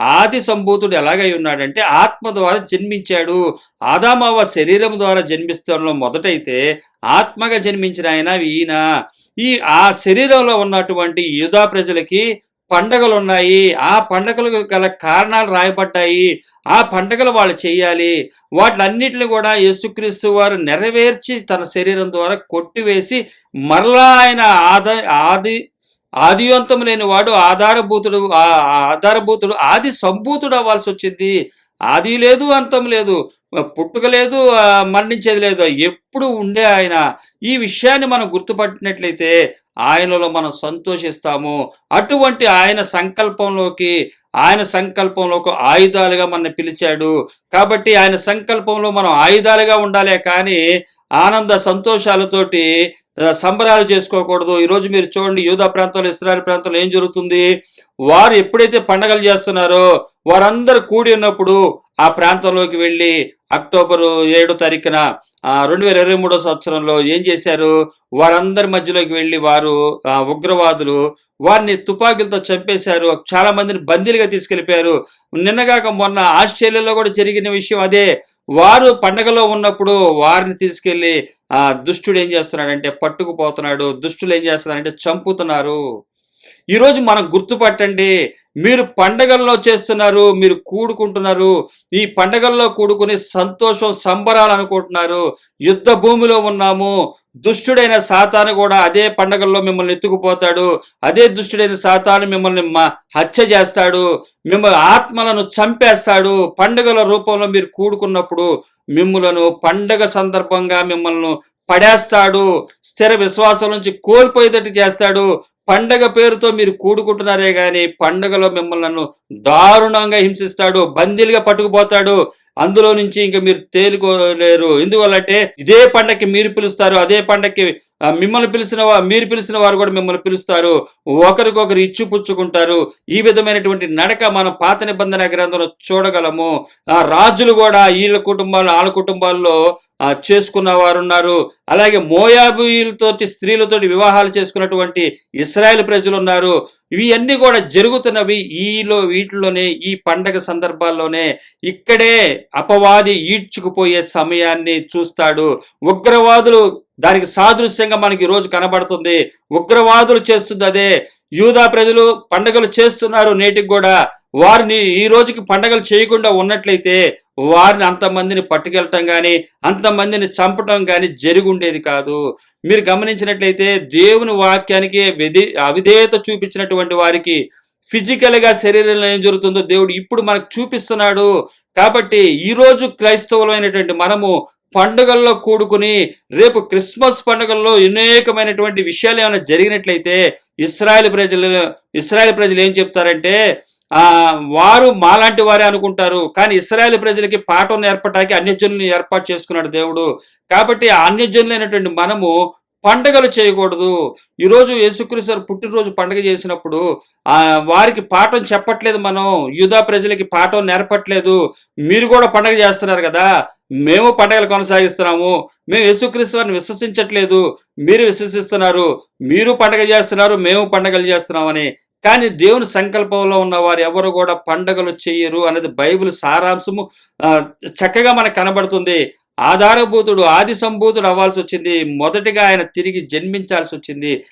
ఆది సంభూతుడు ఎలాగై ఉన్నాడంటే ఆత్మ ద్వారా జన్మించాడు. ఆదామవ శరీరం ద్వారా జన్మిస్తంలో మొదటైతే ఆత్మగా జన్మించిన ఆయన ఈయన. ఈ ఆ శరీరంలో ఉన్నటువంటి యూదా ప్రజలకి పండగలు ఉన్నాయి ఆ పండగలకు గల కారణాలు రాయబడ్డాయి. ఆ పండగలు వాళ్ళు చేయాలి. వాటిలన్నిటిని కూడా యేసుక్రీస్తు వారు నెరవేర్చి తన శరీరం ద్వారా కొట్టివేసి మరలా ఆయన ఆద ఆది ఆదివంతం లేని వాడు ఆధారభూతుడు ఆ ఆధారభూతుడు ఆది సంభూతుడు అవ్వాల్సి వచ్చింది. ఆది లేదు అంతం లేదు పుట్టుక లేదు మరణించేది లేదు. ఎప్పుడు ఉండే ఆయన. ఈ విషయాన్ని మనం గుర్తుపట్టినట్లయితే ఆయనలో మనం సంతోషిస్తాము. అటువంటి ఆయన సంకల్పంలోకి ఆయన సంకల్పంలోకి ఆయుధాలుగా మన పిలిచాడు. కాబట్టి ఆయన సంకల్పంలో మనం ఆయుధాలుగా ఉండాలే కానీ ఆనంద సంతోషాలతోటి సంబరాలు చేసుకోకూడదు. ఈరోజు మీరు చూడండి యూదా ప్రాంతంలో ఇస్రాయల్ ప్రాంతంలో ఏం జరుగుతుంది? వారు ఎప్పుడైతే పండగలు చేస్తున్నారో వారందరూ కూడి ఉన్నప్పుడు ఆ ప్రాంతంలోకి వెళ్ళి అక్టోబర్ ఏడో తారీఖున రెండు వేల ఇరవై మూడో సంవత్సరంలో ఏం చేశారు? వారందరి మధ్యలోకి వెళ్ళి వారు ఉగ్రవాదులు వారిని తుపాకీలతో చంపేశారు. చాలా మందిని బందీలుగా తీసుకెళ్ళిపోయారు నిన్నగాక మొన్న ఆస్ట్రేలియాలో కూడా జరిగిన విషయం అదే. వారు పండగలో ఉన్నప్పుడు వారిని తీసుకెళ్ళి ఆ దుష్టుడు ఏం చేస్తున్నాడంటే పట్టుకుపోతున్నాడు దుష్టులు ఏం చేస్తున్నారంటే చంపుతున్నారు. ఈరోజు మనం గుర్తుపట్టండి మీరు పండగల్లో చేస్తున్నారు మీరు కూడుకుంటున్నారు ఈ పండగల్లో కూడుకుని సంతోషం సంబరాలు అనుకుంటున్నారు యుద్ధ భూమిలో ఉన్నాము దుష్టుడైన సాతాను కూడా అదే పండగల్లో మిమ్మల్ని ఎత్తుకుపోతాడు అదే దుష్టుడైన సాతాను మిమ్మల్ని హత్య చేస్తాడు మిమ్మల్ని ఆత్మలను చంపేస్తాడు పండుగల రూపంలో మీరు కూడుకున్నప్పుడు మిమ్మలను పండగ సందర్భంగా మిమ్మల్ని పడేస్తాడు స్థిర విశ్వాసం నుంచి కోల్పోయేటట్టు చేస్తాడు పండగ పేరుతో మీరు కూడుకుంటున్నారే కానీ పండగలో మిమ్మల్ని దారుణంగా హింసిస్తాడు బందీలుగా పట్టుకుపోతాడు. అందులో నుంచి ఇంకా మీరు తేలుకోలేరు. ఎందువల్లంటే ఇదే పండక్కి మీరు పిలుస్తారు అదే పండక్కి మిమ్మల్ని పిలిచిన మీరు పిలిచిన వారు కూడా మిమ్మల్ని పిలుస్తారు. ఒకరికొకరు ఇచ్చి పుచ్చుకుంటారు ఈ విధమైనటువంటి నడక మనం పాత నిబంధన గ్రంథంలో చూడగలము. ఆ రాజులు కూడా వీళ్ళ కుటుంబాలు వాళ్ళ కుటుంబాల్లో చేసుకున్న వారు ఉన్నారు అలాగే మోయాబీలతోటి స్త్రీలతోటి వివాహాలు చేసుకున్నటువంటి ఇస్రాయేల్ ప్రజలు ఉన్నారు ఇవన్నీ కూడా జరుగుతున్నవి ఈలో వీటిలోనే ఈ పండగ సందర్భాల్లోనే ఇక్కడే అపవాది ఈడ్చుకుపోయే సమయాన్ని చూస్తాడు. ఉగ్రవాదులు దానికి సాదృశ్యంగా మనకి రోజు కనబడుతుంది. ఉగ్రవాదులు చేస్తుంది అదే యూదా ప్రజలు పండగలు చేస్తున్నారు నేటికి కూడా. వారిని ఈ రోజుకి పండగలు చేయకుండా ఉన్నట్లయితే వారిని అంతమందిని పట్టుకెళ్ళటం కానీ అంతమందిని చంపటం కానీ జరిగి ఉండేది కాదు. మీరు గమనించినట్లయితే దేవుని వాక్యానికి విధి అవిధేయత చూపించినటువంటి వారికి ఫిజికల్గా శరీరంలో ఏం జరుగుతుందో దేవుడు ఇప్పుడు మనకు చూపిస్తున్నాడు. కాబట్టి ఈ రోజు మనము పండుగల్లో కూడుకుని రేపు క్రిస్మస్ పండుగల్లో అనేకమైనటువంటి విషయాలు ఏమైనా జరిగినట్లయితే ఇస్రాయల్ ప్రజలు ఇస్రాయల్ ప్రజలు ఏం చెప్తారంటే వారు మాలాంటి వారే అనుకుంటారు. కానీ ఇస్రాయల్ ప్రజలకి పాఠం నేర్పటానికి అన్యజనులను ఏర్పాటు చేసుకున్నాడు దేవుడు. కాబట్టి ఆ అన్యజనులైనటువంటి మనము పండగలు చేయకూడదు. ఈరోజు యేసుక్రీశ్వరు పుట్టినరోజు పండగ చేసినప్పుడు ఆ వారికి పాఠం చెప్పట్లేదు మనం. యూదా ప్రజలకి పాఠం నేర్పట్లేదు. మీరు కూడా పండగ చేస్తున్నారు కదా. మేము పండగలు కొనసాగిస్తున్నాము. మేము యేసుక్రీశ్వరిని విశ్వసించట్లేదు. మీరు విశ్వసిస్తున్నారు. మీరు పండగ చేస్తున్నారు. మేము పండగలు చేస్తున్నామని కానీ దేవుని సంకల్పంలో ఉన్న వారు ఎవరు కూడా పండగలు చెయ్యరు అనేది బైబిల్ సారాంశము. ఆ, చక్కగా మనకు కనబడుతుంది. ఆధారభూతుడు ఆది సంభూతుడు అవ్వాల్సి వచ్చింది. మొదటిగా ఆయన తిరిగి జన్మించాల్సి వచ్చింది.